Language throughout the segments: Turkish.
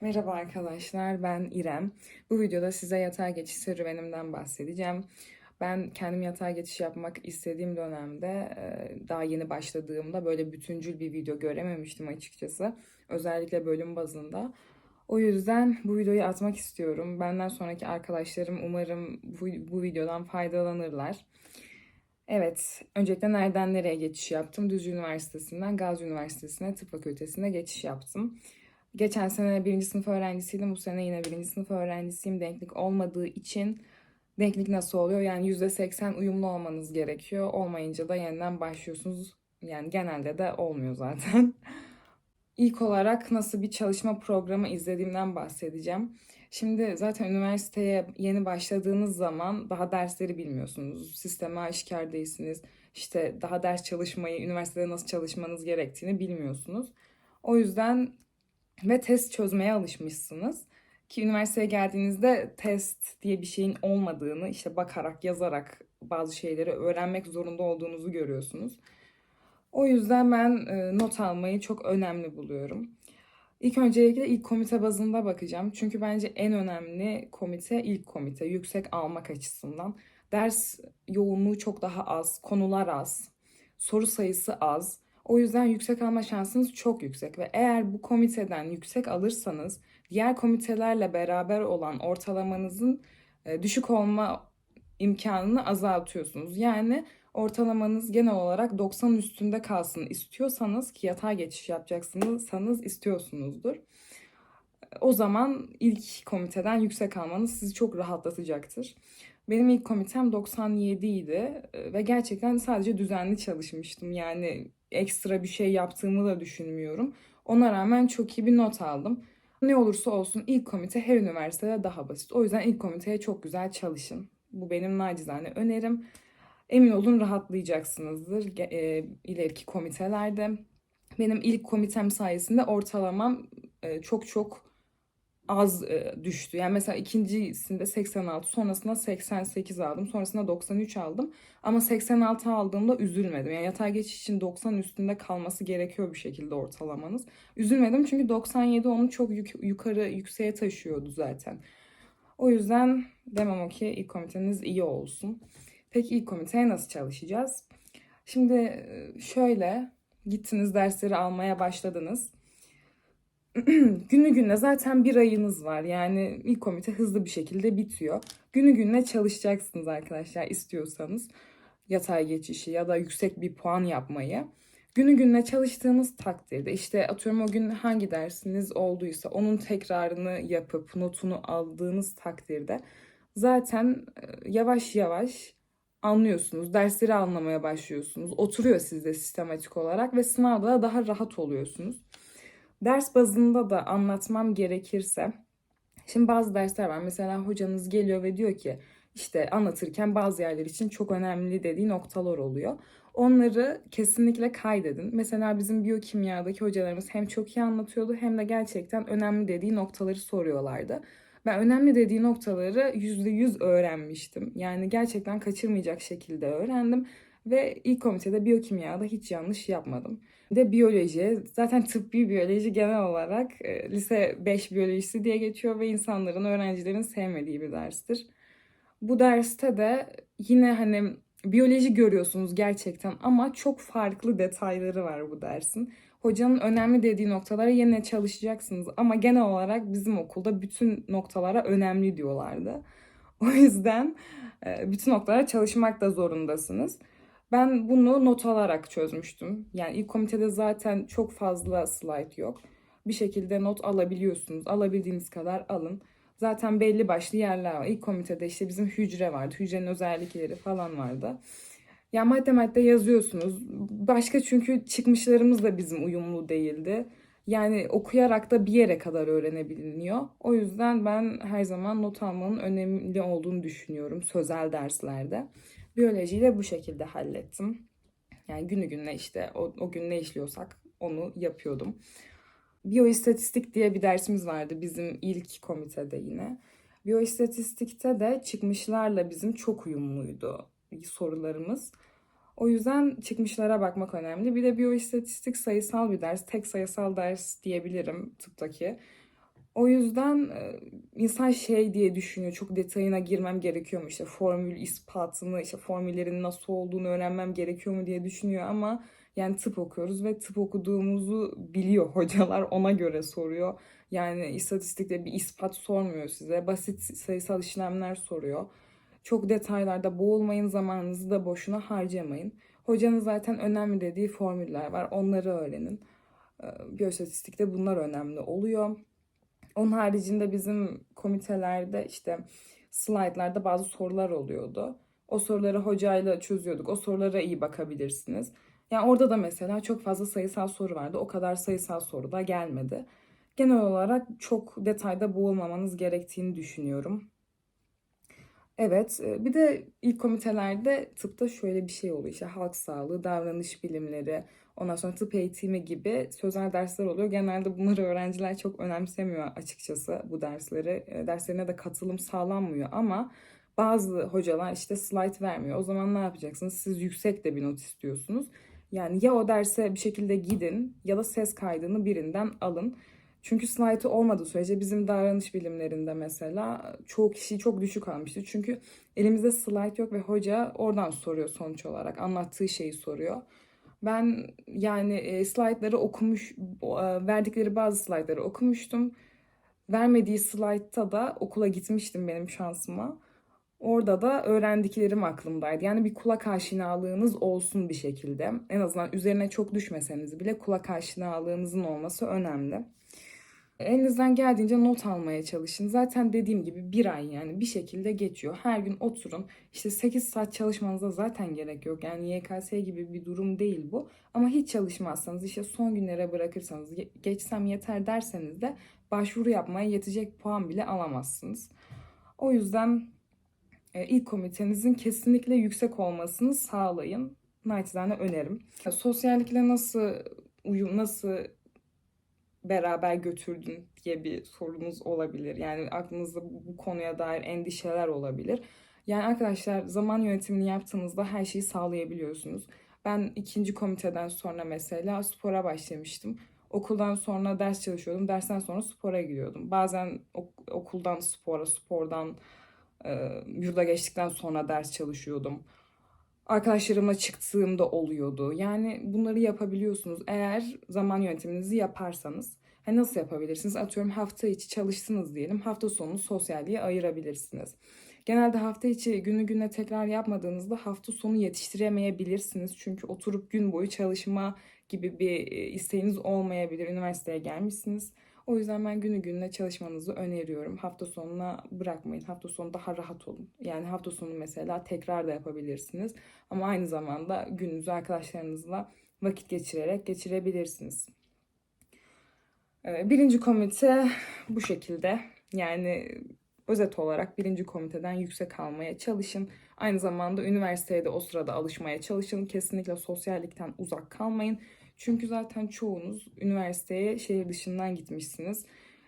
Merhaba arkadaşlar, ben İrem. Bu videoda size yatağa geçiş serüvenimden bahsedeceğim. Ben kendim yatağa geçiş yapmak istediğim dönemde, e, daha yeni başladığımda böyle bütüncül bir video görememiştim açıkçası. Özellikle bölüm bazında. O yüzden bu videoyu atmak istiyorum. Benden sonraki arkadaşlarım umarım bu, bu videodan faydalanırlar. Evet, öncelikle nereden nereye geçiş yaptım? Düzce Üniversitesi'nden Gazi Üniversitesi'ne tıp fakültesine geçiş yaptım. Geçen sene birinci sınıf öğrencisiydim. Bu sene yine birinci sınıf öğrencisiyim. Denklik olmadığı için denklik nasıl oluyor? Yani yüzde seksen uyumlu olmanız gerekiyor. Olmayınca da yeniden başlıyorsunuz. Yani genelde de olmuyor zaten. İlk olarak nasıl bir çalışma programı izlediğimden bahsedeceğim. Şimdi zaten üniversiteye yeni başladığınız zaman daha dersleri bilmiyorsunuz. Sisteme aşikar değilsiniz. İşte daha ders çalışmayı, üniversitede nasıl çalışmanız gerektiğini bilmiyorsunuz. O yüzden ve test çözmeye alışmışsınız. Ki üniversiteye geldiğinizde test diye bir şeyin olmadığını, işte bakarak, yazarak bazı şeyleri öğrenmek zorunda olduğunuzu görüyorsunuz. O yüzden ben e, not almayı çok önemli buluyorum. İlk öncelikle ilk komite bazında bakacağım. Çünkü bence en önemli komite ilk komite, yüksek almak açısından. Ders yoğunluğu çok daha az, konular az, soru sayısı az. O yüzden yüksek alma şansınız çok yüksek ve eğer bu komiteden yüksek alırsanız diğer komitelerle beraber olan ortalamanızın e, düşük olma imkanını azaltıyorsunuz. Yani ortalamanız genel olarak 90 üstünde kalsın istiyorsanız ki yatay geçiş yapacaksınız istiyorsunuzdur. O zaman ilk komiteden yüksek almanız sizi çok rahatlatacaktır. Benim ilk komitem 97 idi e, ve gerçekten sadece düzenli çalışmıştım. Yani ekstra bir şey yaptığımı da düşünmüyorum. Ona rağmen çok iyi bir not aldım. Ne olursa olsun ilk komite her üniversitede daha basit. O yüzden ilk komiteye çok güzel çalışın. Bu benim nacizane önerim. Emin olun rahatlayacaksınızdır e, ileriki komitelerde. Benim ilk komitem sayesinde ortalamam e, çok çok az e, düştü. Yani mesela ikincisinde 86, sonrasında 88 aldım, sonrasında 93 aldım. Ama 86 aldığımda üzülmedim. Yani yatay geçiş için 90 üstünde kalması gerekiyor bir şekilde ortalamanız. Üzülmedim çünkü 97 onu çok yuk- yukarı yükseğe taşıyordu zaten. O yüzden demem ki ilk komiteniz iyi olsun. Peki ilk komiteye nasıl çalışacağız? Şimdi e, şöyle gittiniz dersleri almaya başladınız. günü gününe zaten bir ayınız var. Yani ilk komite hızlı bir şekilde bitiyor. Günü gününe çalışacaksınız arkadaşlar istiyorsanız. Yatay geçişi ya da yüksek bir puan yapmayı. Günü gününe çalıştığınız takdirde işte atıyorum o gün hangi dersiniz olduysa onun tekrarını yapıp notunu aldığınız takdirde zaten e, yavaş yavaş anlıyorsunuz. Dersleri anlamaya başlıyorsunuz. Oturuyor sizde sistematik olarak ve sınavda da daha rahat oluyorsunuz. Ders bazında da anlatmam gerekirse, şimdi bazı dersler var. Mesela hocanız geliyor ve diyor ki işte anlatırken bazı yerler için çok önemli dediği noktalar oluyor. Onları kesinlikle kaydedin. Mesela bizim biyokimyadaki hocalarımız hem çok iyi anlatıyordu hem de gerçekten önemli dediği noktaları soruyorlardı. Ben önemli dediği noktaları %100 öğrenmiştim. Yani gerçekten kaçırmayacak şekilde öğrendim. Ve ilk komitede biyokimyada hiç yanlış yapmadım. De biyoloji. Zaten tıbbi biyoloji genel olarak e, lise 5 biyolojisi diye geçiyor ve insanların, öğrencilerin sevmediği bir derstir. Bu derste de yine hani biyoloji görüyorsunuz gerçekten ama çok farklı detayları var bu dersin. Hocanın önemli dediği noktalara yine çalışacaksınız ama genel olarak bizim okulda bütün noktalara önemli diyorlardı. O yüzden e, bütün noktalara çalışmak da zorundasınız. Ben bunu not alarak çözmüştüm. Yani ilk komitede zaten çok fazla slide yok. Bir şekilde not alabiliyorsunuz. Alabildiğiniz kadar alın. Zaten belli başlı yerler var. İlk komitede işte bizim hücre vardı. Hücrenin özellikleri falan vardı. Ya madde madde yazıyorsunuz. Başka çünkü çıkmışlarımız da bizim uyumlu değildi. Yani okuyarak da bir yere kadar öğrenebiliniyor. O yüzden ben her zaman not almanın önemli olduğunu düşünüyorum sözel derslerde. Biyolojiyi de bu şekilde hallettim. Yani günü gününe işte o, o gün ne işliyorsak onu yapıyordum. Biyoistatistik diye bir dersimiz vardı bizim ilk komitede yine. Biyoistatistikte de çıkmışlarla bizim çok uyumluydu sorularımız. O yüzden çıkmışlara bakmak önemli. Bir de biyoistatistik sayısal bir ders. Tek sayısal ders diyebilirim tıptaki. O yüzden e, insan şey diye düşünüyor. Çok detayına girmem gerekiyor mu? İşte formül ispatını, işte formüllerin nasıl olduğunu öğrenmem gerekiyor mu diye düşünüyor ama yani tıp okuyoruz ve tıp okuduğumuzu biliyor hocalar. Ona göre soruyor. Yani istatistikte bir ispat sormuyor size. Basit sayısal işlemler soruyor. Çok detaylarda boğulmayın, zamanınızı da boşuna harcamayın. Hocanın zaten önemli dediği formüller var. Onları öğrenin. Ee, Biyostatistikte bunlar önemli oluyor. Onun haricinde bizim komitelerde işte slaytlarda bazı sorular oluyordu. O soruları hocayla çözüyorduk. O sorulara iyi bakabilirsiniz. Yani orada da mesela çok fazla sayısal soru vardı. O kadar sayısal soru da gelmedi. Genel olarak çok detayda boğulmamanız gerektiğini düşünüyorum. Evet, e, bir de ilk komitelerde tıpta şöyle bir şey oluyor. İşte halk sağlığı, davranış bilimleri, ondan sonra tıp eğitimi gibi sözel dersler oluyor. Genelde bunları öğrenciler çok önemsemiyor açıkçası bu dersleri. Derslerine de katılım sağlanmıyor ama bazı hocalar işte slide vermiyor. O zaman ne yapacaksınız? Siz yüksek de bir not istiyorsunuz. Yani ya o derse bir şekilde gidin ya da ses kaydını birinden alın. Çünkü slaytı olmadığı sürece bizim davranış bilimlerinde mesela çoğu kişi çok düşük almıştı. Çünkü elimizde slayt yok ve hoca oradan soruyor sonuç olarak. Anlattığı şeyi soruyor. Ben yani e, slaytları okumuş, e, verdikleri bazı slaytları okumuştum. Vermediği slaytta da okula gitmiştim benim şansıma. Orada da öğrendiklerim aklımdaydı. Yani bir kulak aşinalığınız olsun bir şekilde. En azından üzerine çok düşmeseniz bile kulak aşinalığınızın olması önemli. Elinizden geldiğince not almaya çalışın. Zaten dediğim gibi bir ay yani bir şekilde geçiyor. Her gün oturun. İşte 8 saat çalışmanıza zaten gerek yok. Yani YKS gibi bir durum değil bu. Ama hiç çalışmazsanız işte son günlere bırakırsanız geçsem yeter derseniz de başvuru yapmaya yetecek puan bile alamazsınız. O yüzden e, ilk komitenizin kesinlikle yüksek olmasını sağlayın. Naçizane önerim. Sosyallikle nasıl uyum, nasıl beraber götürdün diye bir sorunuz olabilir. Yani aklınızda bu konuya dair endişeler olabilir. Yani arkadaşlar zaman yönetimini yaptığınızda her şeyi sağlayabiliyorsunuz. Ben ikinci komiteden sonra mesela spora başlamıştım. Okuldan sonra ders çalışıyordum. Dersten sonra spora gidiyordum. Bazen ok- okuldan spora, spordan e, yurda geçtikten sonra ders çalışıyordum. Arkadaşlarımla çıktığımda oluyordu. Yani bunları yapabiliyorsunuz eğer zaman yönetiminizi yaparsanız. Hani nasıl yapabilirsiniz? Atıyorum hafta içi çalıştınız diyelim. Hafta sonu sosyalliğe ayırabilirsiniz. Genelde hafta içi günü güne tekrar yapmadığınızda hafta sonu yetiştiremeyebilirsiniz. Çünkü oturup gün boyu çalışma gibi bir e, isteğiniz olmayabilir. Üniversiteye gelmişsiniz. O yüzden ben günü gününe çalışmanızı öneriyorum. Hafta sonuna bırakmayın. Hafta sonu daha rahat olun. Yani hafta sonu mesela tekrar da yapabilirsiniz. Ama aynı zamanda gününüzü arkadaşlarınızla vakit geçirerek geçirebilirsiniz. Ee, Birinci komite bu şekilde. Yani özet olarak birinci komiteden yüksek almaya çalışın. Aynı zamanda üniversiteye de o sırada alışmaya çalışın. Kesinlikle sosyallikten uzak kalmayın. Çünkü zaten çoğunuz üniversiteye şehir dışından gitmişsiniz.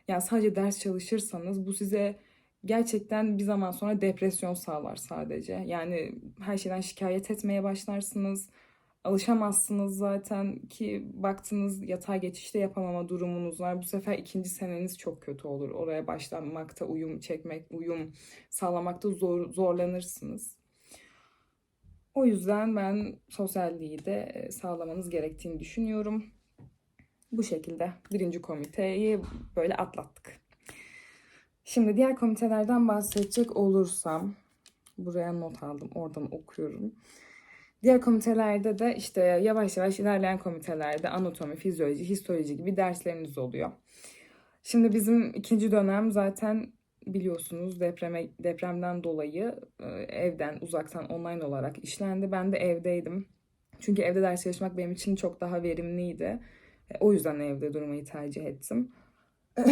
Yani sadece ders çalışırsanız bu size gerçekten bir zaman sonra depresyon sağlar sadece. Yani her şeyden şikayet etmeye başlarsınız. Alışamazsınız zaten ki baktınız yatay geçişte yapamama durumunuz var. Bu sefer ikinci seneniz çok kötü olur. Oraya başlanmakta uyum çekmek, uyum sağlamakta zor, zorlanırsınız. O yüzden ben sosyalliği de e, sağlamanız gerektiğini düşünüyorum. Bu şekilde birinci komiteyi böyle atlattık. Şimdi diğer komitelerden bahsedecek olursam, buraya not aldım, oradan okuyorum. Diğer komitelerde de işte yavaş yavaş ilerleyen komitelerde anatomi, fizyoloji, histoloji gibi dersleriniz oluyor. Şimdi bizim ikinci dönem zaten biliyorsunuz depreme depremden dolayı e, evden uzaktan online olarak işlendi. Ben de evdeydim. Çünkü evde ders çalışmak benim için çok daha verimliydi. E, O yüzden evde durmayı tercih ettim.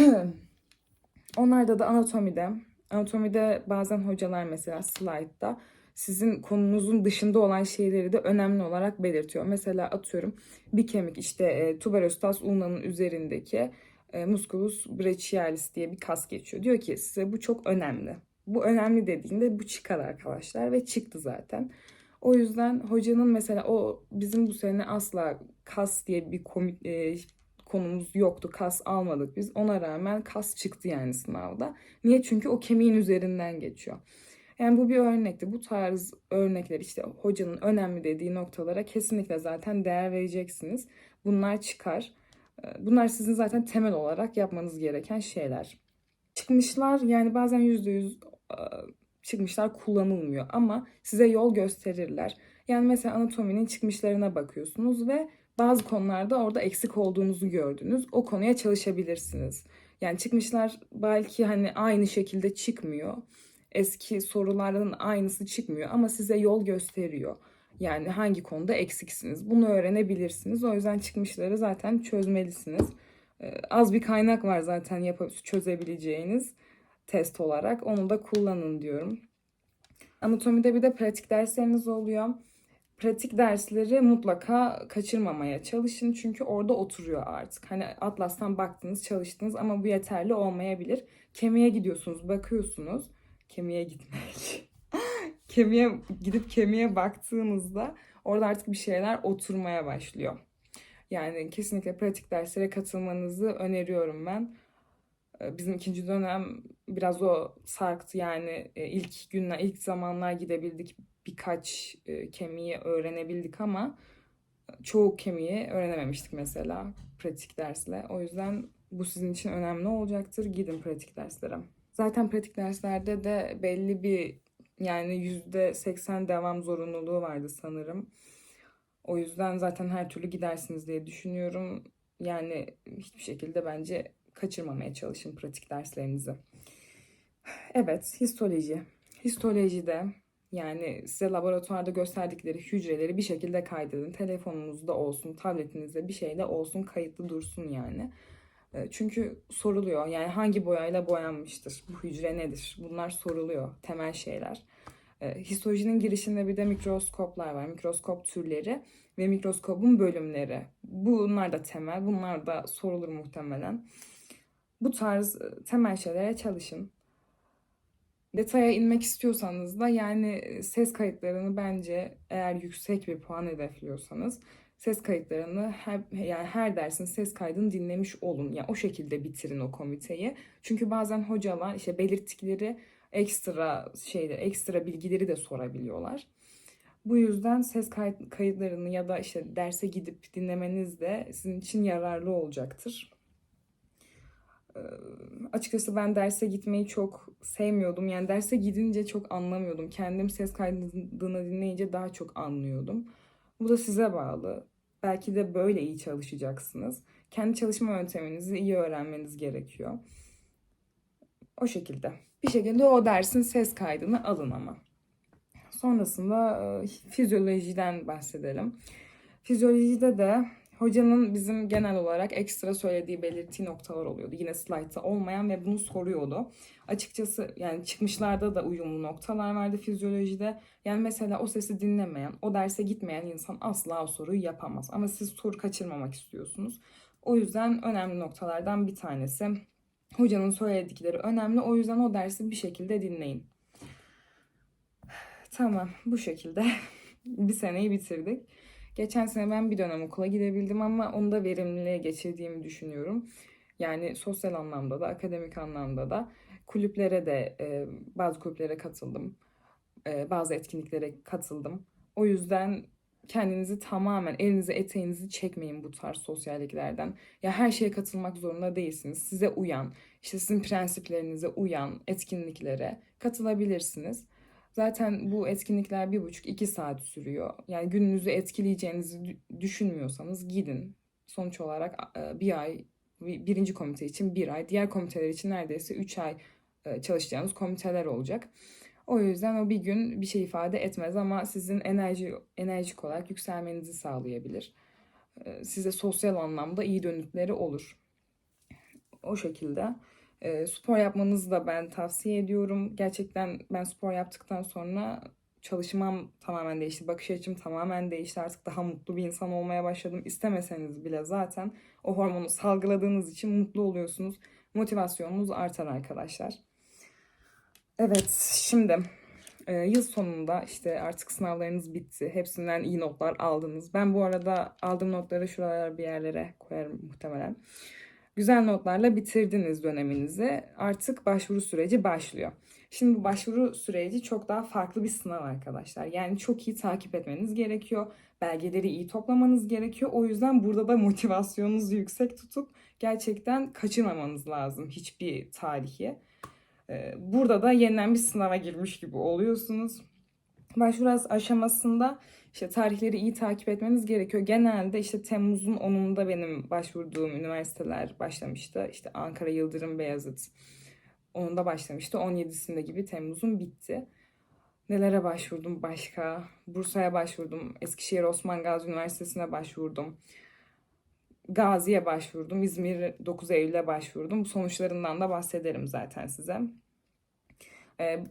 Onlarda da anatomide. Anatomide bazen hocalar mesela slaytta sizin konunuzun dışında olan şeyleri de önemli olarak belirtiyor. Mesela atıyorum bir kemik işte e, tuberostas ulnanın üzerindeki e, musculus brachialis diye bir kas geçiyor. Diyor ki size bu çok önemli. Bu önemli dediğinde bu çıkar arkadaşlar ve çıktı zaten. O yüzden hocanın mesela o bizim bu sene asla kas diye bir komi- e, konumuz yoktu. Kas almadık biz. Ona rağmen kas çıktı yani sınavda. Niye? Çünkü o kemiğin üzerinden geçiyor. Yani bu bir örnekti. Bu tarz örnekler işte hocanın önemli dediği noktalara kesinlikle zaten değer vereceksiniz. Bunlar çıkar. Ee, Bunlar sizin zaten temel olarak yapmanız gereken şeyler. Çıkmışlar yani bazen %100 e, çıkmışlar kullanılmıyor ama size yol gösterirler. Yani mesela anatominin çıkmışlarına bakıyorsunuz ve bazı konularda orada eksik olduğunuzu gördünüz. O konuya çalışabilirsiniz. Yani çıkmışlar belki hani aynı şekilde çıkmıyor. Eski soruların aynısı çıkmıyor ama size yol gösteriyor. Yani hangi konuda eksiksiniz. Bunu öğrenebilirsiniz. O yüzden çıkmışları zaten çözmelisiniz. Ee, Az bir kaynak var zaten yapıp çözebileceğiniz test olarak. Onu da kullanın diyorum. Anatomide bir de pratik dersleriniz oluyor. Pratik dersleri mutlaka kaçırmamaya çalışın çünkü orada oturuyor artık. Hani Atlas'tan baktınız, çalıştınız ama bu yeterli olmayabilir. Kemiğe gidiyorsunuz, bakıyorsunuz. Kemiğe gitmek. kemiğe gidip kemiğe baktığınızda orada artık bir şeyler oturmaya başlıyor. Yani kesinlikle pratik derslere katılmanızı öneriyorum ben. Ee, Bizim ikinci dönem biraz o sarktı yani e, ilk günler, ilk zamanlar gidebildik birkaç e, kemiği öğrenebildik ama çoğu kemiği öğrenememiştik mesela pratik dersle. O yüzden bu sizin için önemli olacaktır. Gidin pratik derslere. Zaten pratik derslerde de belli bir yani yüzde seksen devam zorunluluğu vardı sanırım. O yüzden zaten her türlü gidersiniz diye düşünüyorum. Yani hiçbir şekilde bence kaçırmamaya çalışın pratik derslerinizi. Evet, histoloji. Histolojide yani size laboratuvarda gösterdikleri hücreleri bir şekilde kaydedin. Telefonunuzda olsun, tabletinizde bir şeyde olsun kayıtlı dursun yani. E, Çünkü soruluyor. Yani hangi boyayla boyanmıştır? Bu hücre nedir? Bunlar soruluyor. Temel şeyler. E, Histolojinin girişinde bir de mikroskoplar var. Mikroskop türleri ve mikroskopun bölümleri. Bunlar da temel. Bunlar da sorulur muhtemelen. Bu tarz e, temel şeylere çalışın. Detaya inmek istiyorsanız da yani e, ses kayıtlarını bence eğer yüksek bir puan hedefliyorsanız ses kayıtlarını her, yani her dersin ses kaydını dinlemiş olun. Yani o şekilde bitirin o komiteyi. Çünkü bazen hocalar işte belirttikleri ekstra şeyler, ekstra bilgileri de sorabiliyorlar. Bu yüzden ses kayıt, kayıtlarını ya da işte derse gidip dinlemeniz de sizin için yararlı olacaktır. Ee, açıkçası ben derse gitmeyi çok sevmiyordum. Yani derse gidince çok anlamıyordum. Kendim ses kaydını dinleyince daha çok anlıyordum. Bu da size bağlı. Belki de böyle iyi çalışacaksınız. Kendi çalışma yönteminizi iyi öğrenmeniz gerekiyor. O şekilde. Bir şekilde o dersin ses kaydını alın ama. Sonrasında fizyolojiden bahsedelim. Fizyolojide de hocanın bizim genel olarak ekstra söylediği, belirttiği noktalar oluyordu. Yine slaytta olmayan ve bunu soruyordu. Açıkçası yani çıkmışlarda da uyumlu noktalar vardı fizyolojide. Yani mesela o sesi dinlemeyen, o derse gitmeyen insan asla o soruyu yapamaz. Ama siz soru kaçırmamak istiyorsunuz. O yüzden önemli noktalardan bir tanesi. Hocanın söyledikleri önemli. O yüzden o dersi bir şekilde dinleyin. Tamam, bu şekilde bir seneyi bitirdik. Geçen sene ben bir dönem okula gidebildim ama onu da verimli geçirdiğimi düşünüyorum. Yani sosyal anlamda da, akademik anlamda da kulüplere de e, bazı kulüplere katıldım. E, bazı etkinliklere katıldım. O yüzden kendinizi tamamen elinizi eteğinizi çekmeyin bu tarz sosyalliklerden. Ya her şeye katılmak zorunda değilsiniz. Size uyan, işte sizin prensiplerinize uyan etkinliklere katılabilirsiniz. Zaten bu etkinlikler bir buçuk iki saat sürüyor. Yani gününüzü etkileyeceğinizi dü- düşünmüyorsanız gidin. Sonuç olarak e, bir ay bir- birinci komite için bir ay, diğer komiteler için neredeyse üç ay e, çalışacağınız komiteler olacak. O yüzden o bir gün bir şey ifade etmez ama sizin enerji enerjik olarak yükselmenizi sağlayabilir. E, Size sosyal anlamda iyi dönütleri olur. O şekilde. E, spor yapmanızı da ben tavsiye ediyorum. Gerçekten ben spor yaptıktan sonra çalışmam tamamen değişti. Bakış açım tamamen değişti. Artık daha mutlu bir insan olmaya başladım. İstemeseniz bile zaten o hormonu salgıladığınız için mutlu oluyorsunuz. Motivasyonunuz artar arkadaşlar. Evet, şimdi Ee, yıl sonunda işte artık sınavlarınız bitti. Hepsinden iyi notlar aldınız. Ben bu arada aldığım notları şuralara bir yerlere koyarım muhtemelen. Güzel notlarla bitirdiniz döneminizi. Artık başvuru süreci başlıyor. Şimdi bu başvuru süreci çok daha farklı bir sınav arkadaşlar. Yani çok iyi takip etmeniz gerekiyor. Belgeleri iyi toplamanız gerekiyor. O yüzden burada da motivasyonunuzu yüksek tutup gerçekten kaçırmamanız lazım hiçbir tarihi. Ee, Burada da yeniden bir sınava girmiş gibi oluyorsunuz. Başvuru aşamasında işte tarihleri iyi takip etmeniz gerekiyor. Genelde işte Temmuz'un 10'unda benim başvurduğum üniversiteler başlamıştı. İşte Ankara, Yıldırım, Beyazıt. 10'unda başlamıştı. 17'sinde gibi Temmuz'un bitti. Nelere başvurdum başka? Bursa'ya başvurdum. Eskişehir Osman Gazi Üniversitesi'ne başvurdum. Gazi'ye başvurdum. İzmir 9 Eylül'e başvurdum. Sonuçlarından da bahsederim zaten size. Ee,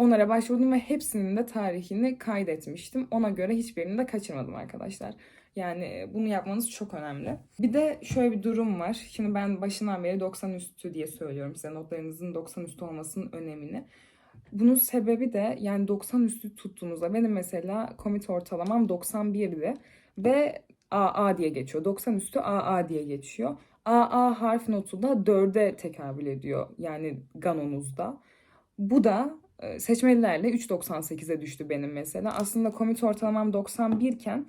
onlara başvurdum ve hepsinin de tarihini kaydetmiştim. Ona göre hiçbirini de kaçırmadım arkadaşlar. Yani bunu yapmanız çok önemli. Bir de şöyle bir durum var. Şimdi ben başından beri 90 üstü diye söylüyorum size notlarınızın 90 üstü olmasının önemini. Bunun sebebi de yani 90 üstü tuttuğunuzda benim mesela komite ortalamam 91'di ve AA diye geçiyor. 90 üstü AA diye geçiyor. AA harf notu da 4'e tekabül ediyor. Yani ganonuzda. Bu da e, seçmelilerle 3.98'e düştü benim mesela. Aslında komite ortalamam 91 iken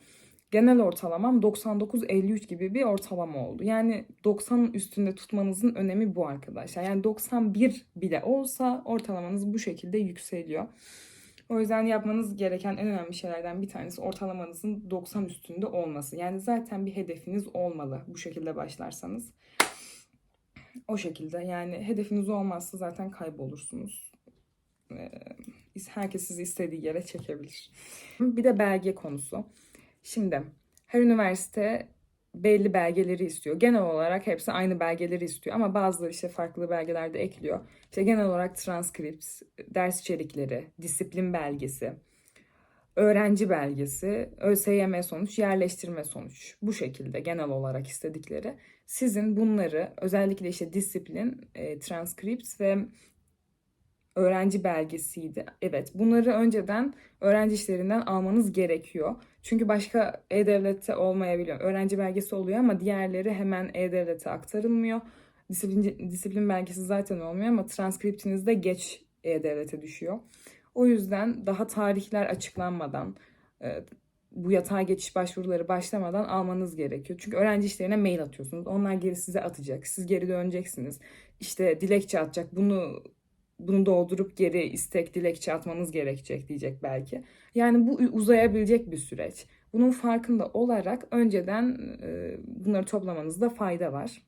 genel ortalamam 99-53 gibi bir ortalama oldu. Yani 90'ın üstünde tutmanızın önemi bu arkadaşlar. Yani 91 bile olsa ortalamanız bu şekilde yükseliyor. O yüzden yapmanız gereken en önemli şeylerden bir tanesi ortalamanızın 90 üstünde olması. Yani zaten bir hedefiniz olmalı bu şekilde başlarsanız. O şekilde yani hedefiniz olmazsa zaten kaybolursunuz. Ee, herkes sizi istediği yere çekebilir. Bir de belge konusu. Şimdi her üniversite belli belgeleri istiyor. Genel olarak hepsi aynı belgeleri istiyor ama bazıları işte farklı belgeler de ekliyor. İşte genel olarak transkript, ders içerikleri, disiplin belgesi, öğrenci belgesi, ÖSYM sonuç, yerleştirme sonuç. Bu şekilde genel olarak istedikleri. Sizin bunları özellikle işte disiplin, e, transkript ve öğrenci belgesiydi. Evet, bunları önceden öğrenci işlerinden almanız gerekiyor. Çünkü başka e-devlette olmayabiliyor. Öğrenci belgesi oluyor ama diğerleri hemen e-devlete aktarılmıyor. Disiplin, disiplin belgesi zaten olmuyor ama transkriptiniz de geç e-devlete düşüyor. O yüzden daha tarihler açıklanmadan, e, bu yatağa geçiş başvuruları başlamadan almanız gerekiyor. Çünkü öğrenci işlerine mail atıyorsunuz. Onlar geri size atacak. Siz geri döneceksiniz. İşte dilekçe atacak. Bunu bunu doldurup geri istek dilekçe atmanız gerekecek diyecek belki. Yani bu uzayabilecek bir süreç. Bunun farkında olarak önceden e, bunları toplamanızda fayda var.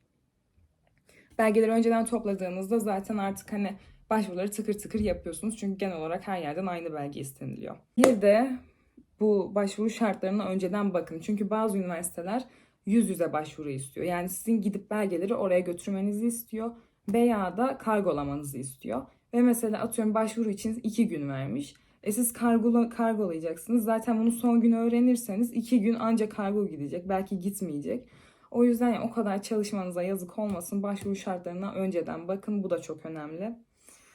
Belgeleri önceden topladığınızda zaten artık hani başvuruları tıkır tıkır yapıyorsunuz. Çünkü genel olarak her yerden aynı belge isteniliyor. Bir de bu başvuru şartlarına önceden bakın. Çünkü bazı üniversiteler yüz yüze başvuru istiyor. Yani sizin gidip belgeleri oraya götürmenizi istiyor veya da kargolamanızı istiyor. Ve mesela atıyorum başvuru için iki gün vermiş. E siz kargola, kargolayacaksınız. Zaten bunu son gün öğrenirseniz iki gün ancak kargo gidecek. Belki gitmeyecek. O yüzden yani o kadar çalışmanıza yazık olmasın. Başvuru şartlarına önceden bakın. Bu da çok önemli.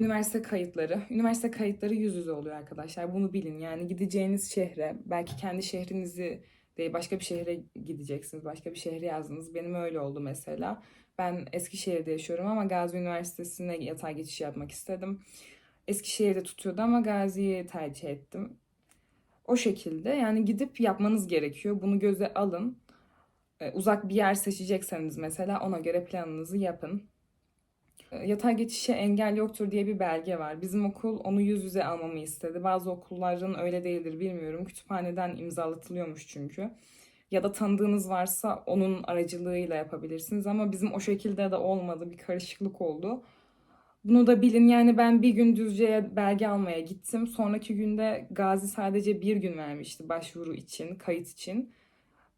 Üniversite kayıtları. Üniversite kayıtları yüz yüze oluyor arkadaşlar. Bunu bilin. Yani gideceğiniz şehre, belki kendi şehrinizi değil başka bir şehre gideceksiniz. Başka bir şehre yazdınız. Benim öyle oldu mesela. Ben Eskişehir'de yaşıyorum ama Gazi Üniversitesi'ne yatay geçiş yapmak istedim. Eskişehir'de tutuyordu ama Gazi'yi tercih ettim. O şekilde yani gidip yapmanız gerekiyor. Bunu göze alın. Ee, uzak bir yer seçecekseniz mesela ona göre planınızı yapın. Ee, yatay geçişe engel yoktur diye bir belge var. Bizim okul onu yüz yüze almamı istedi. Bazı okulların öyle değildir bilmiyorum. Kütüphaneden imzalatılıyormuş çünkü ya da tanıdığınız varsa onun aracılığıyla yapabilirsiniz ama bizim o şekilde de olmadı bir karışıklık oldu. Bunu da bilin yani ben bir gün Düzce'ye belge almaya gittim. Sonraki günde Gazi sadece bir gün vermişti başvuru için, kayıt için.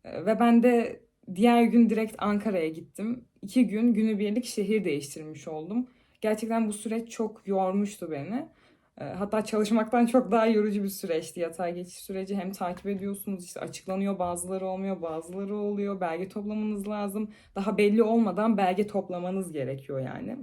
Ee, ve ben de diğer gün direkt Ankara'ya gittim. İki gün günübirlik şehir değiştirmiş oldum. Gerçekten bu süreç çok yormuştu beni. Ee, hatta çalışmaktan çok daha yorucu bir süreçti yatay geçiş süreci. Hem takip ediyorsunuz işte açıklanıyor bazıları olmuyor bazıları oluyor. Belge toplamanız lazım. Daha belli olmadan belge toplamanız gerekiyor yani.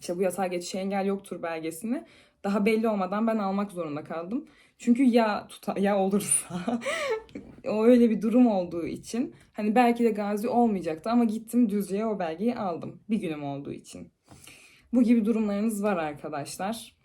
İşte bu yatay geçişe engel yoktur belgesini daha belli olmadan ben almak zorunda kaldım. Çünkü ya tuta ya olursa o öyle bir durum olduğu için hani belki de gazi olmayacaktı ama gittim Düzce'ye o belgeyi aldım. Bir günüm olduğu için. Bu gibi durumlarınız var arkadaşlar.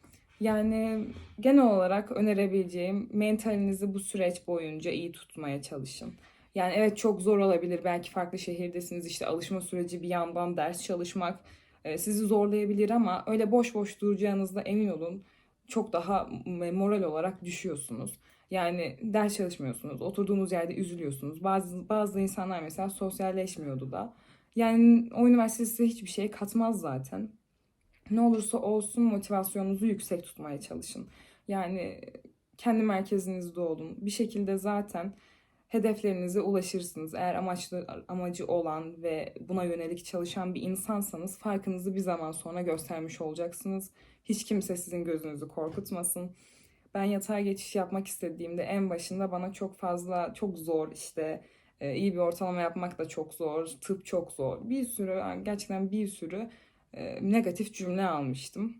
Yani genel olarak önerebileceğim mentalinizi bu süreç boyunca iyi tutmaya çalışın. Yani evet çok zor olabilir. Belki farklı şehirdesiniz. işte alışma süreci bir yandan ders çalışmak e, sizi zorlayabilir ama öyle boş boş duracağınızda emin olun çok daha moral olarak düşüyorsunuz. Yani ders çalışmıyorsunuz. Oturduğunuz yerde üzülüyorsunuz. Bazı bazı insanlar mesela sosyalleşmiyordu da. Yani o üniversite size hiçbir şey katmaz zaten. Ne olursa olsun motivasyonunuzu yüksek tutmaya çalışın. Yani kendi merkezinizde olun. Bir şekilde zaten hedeflerinize ulaşırsınız. Eğer amaçlı amacı olan ve buna yönelik çalışan bir insansanız farkınızı bir zaman sonra göstermiş olacaksınız. Hiç kimse sizin gözünüzü korkutmasın. Ben yatay geçiş yapmak istediğimde en başında bana çok fazla çok zor işte e, iyi bir ortalama yapmak da çok zor, tıp çok zor. Bir sürü gerçekten bir sürü e, negatif cümle almıştım.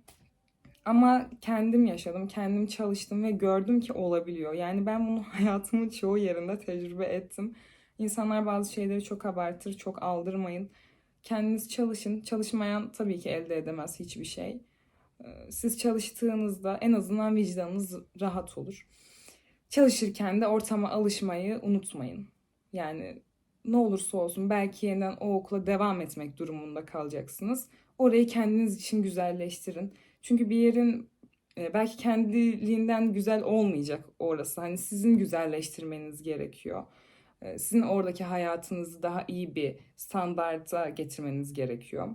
Ama kendim yaşadım, kendim çalıştım ve gördüm ki olabiliyor. Yani ben bunu hayatımın çoğu yerinde tecrübe ettim. İnsanlar bazı şeyleri çok abartır, çok aldırmayın. Kendiniz çalışın. Çalışmayan tabii ki elde edemez hiçbir şey. Ee, Siz çalıştığınızda en azından vicdanınız rahat olur. Çalışırken de ortama alışmayı unutmayın. Yani ne olursa olsun belki yeniden o okula devam etmek durumunda kalacaksınız. Orayı kendiniz için güzelleştirin. Çünkü bir yerin e, belki kendiliğinden güzel olmayacak orası. Hani sizin güzelleştirmeniz gerekiyor. E, Sizin oradaki hayatınızı daha iyi bir standarda getirmeniz gerekiyor.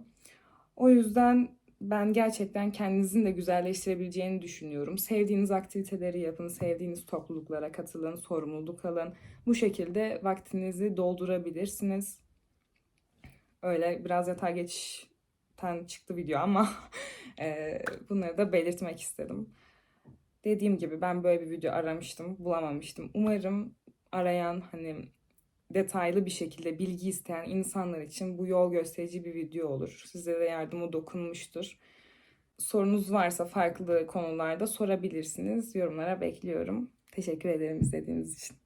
O yüzden ben gerçekten kendinizin de güzelleştirebileceğini düşünüyorum. Sevdiğiniz aktiviteleri yapın, sevdiğiniz topluluklara katılın, sorumluluk alın. Bu şekilde vaktinizi doldurabilirsiniz. Öyle biraz yatağa geçten çıktı video ama e, bunları da belirtmek istedim. Dediğim gibi ben böyle bir video aramıştım, bulamamıştım. Umarım arayan hani detaylı bir şekilde bilgi isteyen insanlar için bu yol gösterici bir video olur. Size de yardımı dokunmuştur. Sorunuz varsa farklı konularda sorabilirsiniz. Yorumlara bekliyorum. Teşekkür ederim izlediğiniz için.